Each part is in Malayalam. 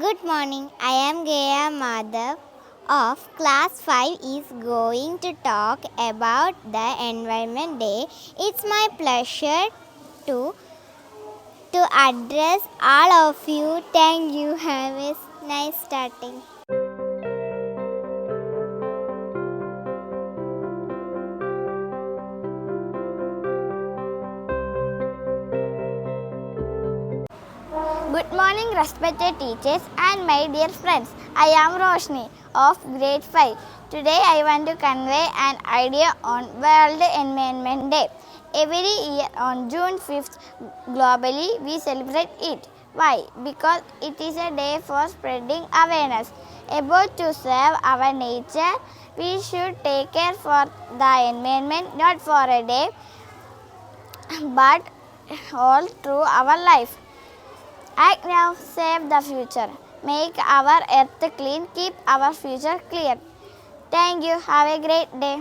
Good morning. I am Gaya Madhav of class 5 is going to talk about the environment day. It's my pleasure to to address all of you. Thank you. Have a nice starting. Good morning, respected teachers and my dear friends. I am Roshni of grade 5. Today I want to convey an idea on World Environment Day. Every year on June 5th, globally we celebrate it. Why? Because it is a day for spreading awareness about to save our nature. We should take care for the environment not for a day but all through our life. Act now, save the future. Make our earth clean, keep our future clear. Thank you. Have a great day.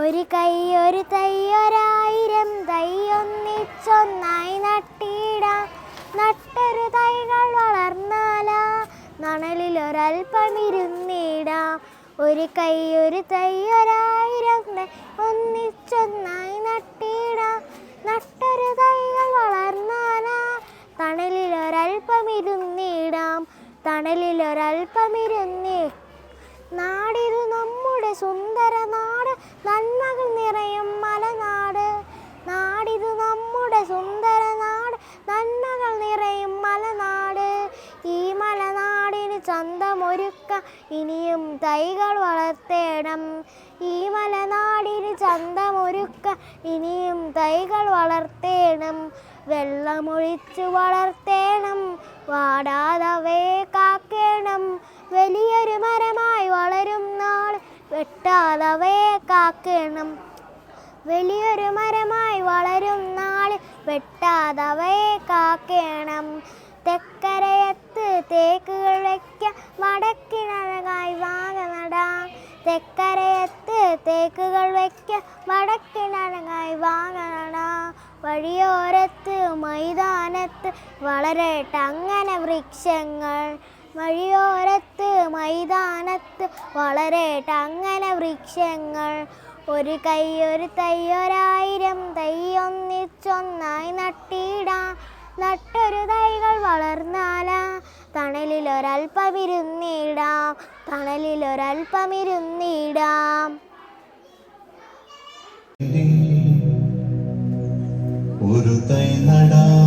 ഒരു കൈ ഒരു തൈ ഒരായിരം തൈ ഒന്നിച്ചൊന്നായി നട്ടിടാം നട്ടൊരു തൈകൾ വളർന്നാലാ നണലിൽ ഒരൽപ്പമിരുന്നിടാം ഒരു കൈ ഒരു തൈ ഒരായിരം ഒന്നിച്ചൊന്നായി നട്ടിടാം. നട്ടൊരു തൈകൾ വളർന്നാലാ തണലിൽ ഒരൽപ്പമിരുന്നി നാടിതു നമ്മുടെ സുന്ദര നാട്. നന്മകൾ നിറയും മലനാട്. നാടിതു നമ്മുടെ സുന്ദര ചന്തമൊരുക്ക ഇനിയും തൈകൾ വളർത്തേണം. ഈ മലനാടിന് ചന്തമൊരുക്ക ഇനിയും തൈകൾ വളർത്തേണം. വെള്ളമൊഴിച്ചു വളർത്തേണം വാടാതവയെ കാക്കേണം. വലിയൊരു മരമായി വളരും നാൾ വെട്ടാതവയെ കാക്കേണം. വലിയൊരു മരമായി വളരും നാൾ വെട്ടാതവയെ കാക്കണം. തേക്കുകൾ വയ്ക്കാം വടക്കിനഴകായി വാഗ നടാം. തെക്കരയത്ത് തേക്കുകൾ വയ്ക്കാം വടക്കിനഴകായി വാഗ നടാം. വഴിയോരത്ത് മൈതാനത്ത് വളരട്ടെ അങ്ങനെ വൃക്ഷങ്ങൾ. വഴിയോരത്ത് മൈതാനത്ത് വളരട്ടെ അങ്ങനെ വൃക്ഷങ്ങൾ. ഒരു കൈ ഒരു തൈ ഒരായിരം തൈ ഒന്നിച്ചൊന്നായി നട്ടിടാം. നട്ടൊരു തൈകൾ വളർന്നാലാ. തണലിലൊരൽപ്പമിരുന്നിടാം ഒരൽപ്പം ഒരു തൈ നടാം.